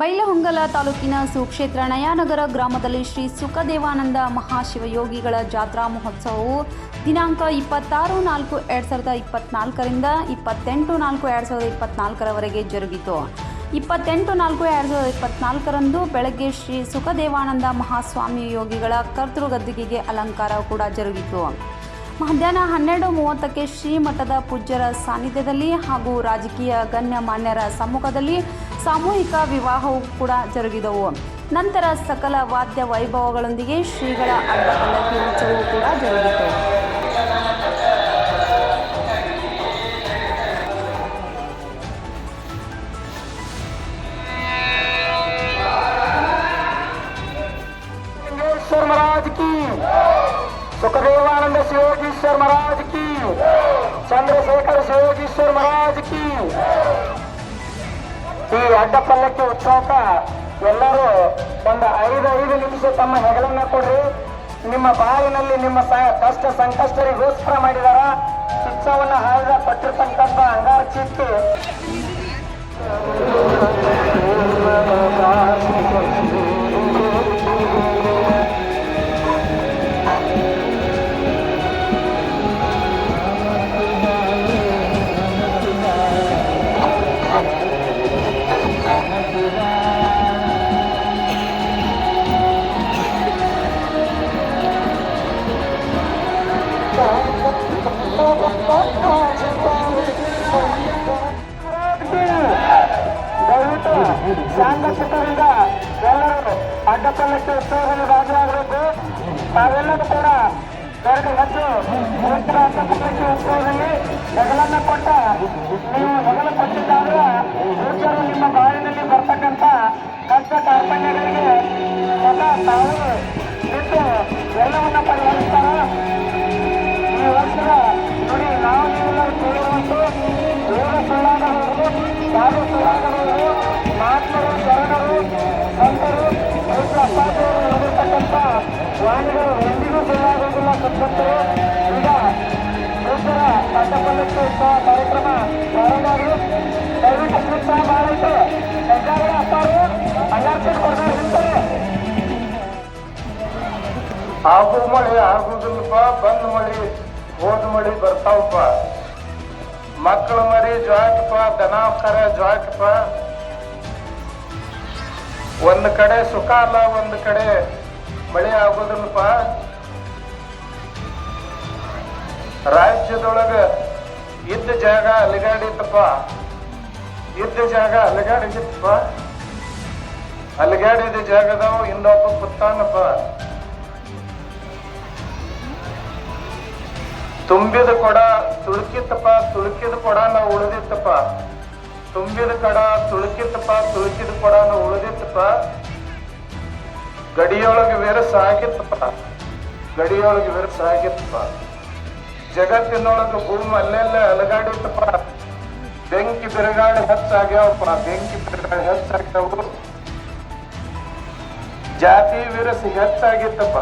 ಬೈಲಹೊಂಗಲ ತಾಲೂಕಿನ ಸುಕ್ಷೇತ್ರ ನಯಾನಗರ ಗ್ರಾಮದಲ್ಲಿ ಶ್ರೀ ಸುಖದೇವಾನಂದ ಮಹಾಶಿವಯೋಗಿಗಳ ಜಾತ್ರಾ ಮಹೋತ್ಸವವು ದಿನಾಂಕ ಇಪ್ಪತ್ತಾರು ನಾಲ್ಕು ಎರಡು ಸಾವಿರದ ಇಪ್ಪತ್ನಾಲ್ಕರಿಂದ ಇಪ್ಪತ್ತೆಂಟು ನಾಲ್ಕು ಎರಡು ಸಾವಿರದ ಇಪ್ಪತ್ನಾಲ್ಕರವರೆಗೆ ಜರುಗಿತು. ಇಪ್ಪತ್ತೆಂಟು ನಾಲ್ಕು ಎರಡು ಸಾವಿರದ ಇಪ್ಪತ್ನಾಲ್ಕರಂದು ಬೆಳಗ್ಗೆ ಶ್ರೀ ಸುಖದೇವಾನಂದ ಮಹಾಸ್ವಾಮಿ ಯೋಗಿಗಳ ಕರ್ತೃಗದ್ದಿಗೆಗೆ ಅಲಂಕಾರ ಕೂಡ ಜರುಗಿತು. ಮಧ್ಯಾಹ್ನ ಹನ್ನೆರಡು ಮೂವತ್ತಕ್ಕೆ ಶ್ರೀಮಠದ ಪೂಜ್ಯರ ಸಾನ್ನಿಧ್ಯದಲ್ಲಿ ಹಾಗೂ ರಾಜಕೀಯ ಗಣ್ಯ ಮಾನ್ಯರ ಸಮ್ಮುಖದಲ್ಲಿ ಸಾಮೂಹಿಕ ವಿವಾಹವು ಕೂಡ ಜರುಗಿದವು. ನಂತರ ಸಕಲ ವಾದ್ಯ ವೈಭವಗಳೊಂದಿಗೆ ಶ್ರೀಗಳ ಅಡ್ಡಪಲ್ಲಕ್ಕಿ ಉತ್ಸವವು ಕೂಡ ಜರುಗಿತು. ಸುಖದೇವಾನಂದ ಶಿವೋಗೀಶ್ವರ್ ಮಹಾರಾಜ್ ಕಿ ಚಂದ್ರಶೇಖರ್ ಶಿವೋಗೀಶ್ವರ್ ಮಹಾರಾಜ್ ಕಿ. ಈ ಅಡ್ಡ ಪಲ್ಲಕ್ಕಿ ಉತ್ಸವಕ್ಕ ಎಲ್ಲರೂ ಒಂದು ಐದು ಐದು ನಿಮಿಷ ತಮ್ಮ ಹೆಗಲನ್ನ ಕೊಡ್ರಿ. ನಿಮ್ಮ ಬಾಳಿನಲ್ಲಿ ನಿಮ್ಮ ಕಷ್ಟ ಸಂಕಷ್ಟರಿಗೋಸ್ಕರ ಮಾಡಿದಾರ. ಚಿತ್ಸವನ್ನ ಹಾಡಿದ ಪಟ್ಟಿರ್ತಕ್ಕಂಥ ಅಂಗಾರ ಚೀಟಿ ಶಾಂತಚಿತ್ತರಿಂದ ಎಲ್ಲರೂ ಅಡ್ಡಪಲ್ಲಕ್ಕೆ ಉತ್ಸವದಲ್ಲಿ ಭಾಗಿಯಾಗಬೇಕು. ತಾವೆಲ್ಲರೂ ಕೂಡ ಎರಡು ಮತ್ತು ಅಡ್ಡಪಲ್ಲಕ್ಕೆ ಉತ್ಸವದಲ್ಲಿ ಹೆಗಲನ್ನು ಕೊಟ್ಟ ನೀವು ಹೆಗಲು ಕೊಟ್ಟಿದ್ದಾಗ ಪೂಜ್ಯರು ನಿಮ್ಮ ಬಾಳಿನಲ್ಲಿ ಬರ್ತಕ್ಕಂಥ ಕಷ್ಟ ಕಾರ್ಪಣ್ಯಗಳಿಗೆ ಸದಾ ತಾವು ನಿಂತು ಎಲ್ಲವನ್ನ ಪರಿಹರಿಸ್ತಾರ ವಾಣಿಗಳು ಎಂದಿಗೂ ಸುಳ್ಳಾಗುವುದಿಲ್ಲ ಸದ್ಭಕ್ತರು ಈಗ ಕೊಡ್ತಾರೆ ನಿಂತಾರೆ ಆಗು ಮಳೆ ಆಗುದಿಲ್ಲಪ್ಪ, ಬಂದ್ ಮಳಿ, ಹೋದ ಮಳಿ ಬರ್ತಾವಪ್ಪ. ಮಕ್ಕಳ ಮರಿ ಜ್ವಾಕಪ್ಪ ದನ ಕರ ಒಂದ್ ಕಡೆ ಸುಖ ಅಲ್ಲ ಒಂದು ಕಡೆ ಮಳೆ ಆಗೋದಿಲ್ಲಪ್ಪ. ರಾಜ್ಯದೊಳಗ ಇದ್ದ ಜಾಗ ಅಲಗಾಡಿತ್ತಪ್ಪ. ಇದ್ದ ಜಾಗ ಅಲಿಗಾಡಿಗಿತ್ತಪ್ಪ ಅಲಗಾಡಿದ ಜಾಗದವ ಇನ್ನೊಬ್ಬ ಕುತ್ತಾನಪ್ಪ. ತುಂಬಿದ ಕೊಡ ತುಳುಕಿತ್ತಪ್ಪ, ತುಳುಕಿದ ಕೊಡ ನಾವು ಉಳಿದಿತ್ತಪ್ಪ. ತುಂಬಿದ ಕಡ, ತುಳುಕಿತ್ತಪ್ಪ, ತುಳುಕಿದ ಕೊಡ ಉಳಿದಿತ್ತಪ್ಪ. ಗಡಿಯೊಳಗೆ ವಿರಸ ಆಗಿತ್ತಪ್ಪ ಗಡಿಯೊಳಗೆ ವಿರಸ ಆಗಿತ್ತಪ್ಪ ಜಗತ್ತಿನೊಳಗೆ ಭೂಮಿ ಅಲ್ಲೆಲ್ಲ ಅಲಗಾಡಿತ್ತಪ್ಪ. ಬೆಂಕಿ ಬಿರುಗಾಳಿ ಹೆಚ್ಚಾಗ್ಯಾವಪ್ಪ. ಬೆಂಕಿ ಬಿರುಗಾಳಿ ಹೆಚ್ಚಾಗ್ಯಾವು. ಜಾತಿ ವಿರಸ ಹೆಚ್ಚಾಗಿತ್ತಪ್ಪ.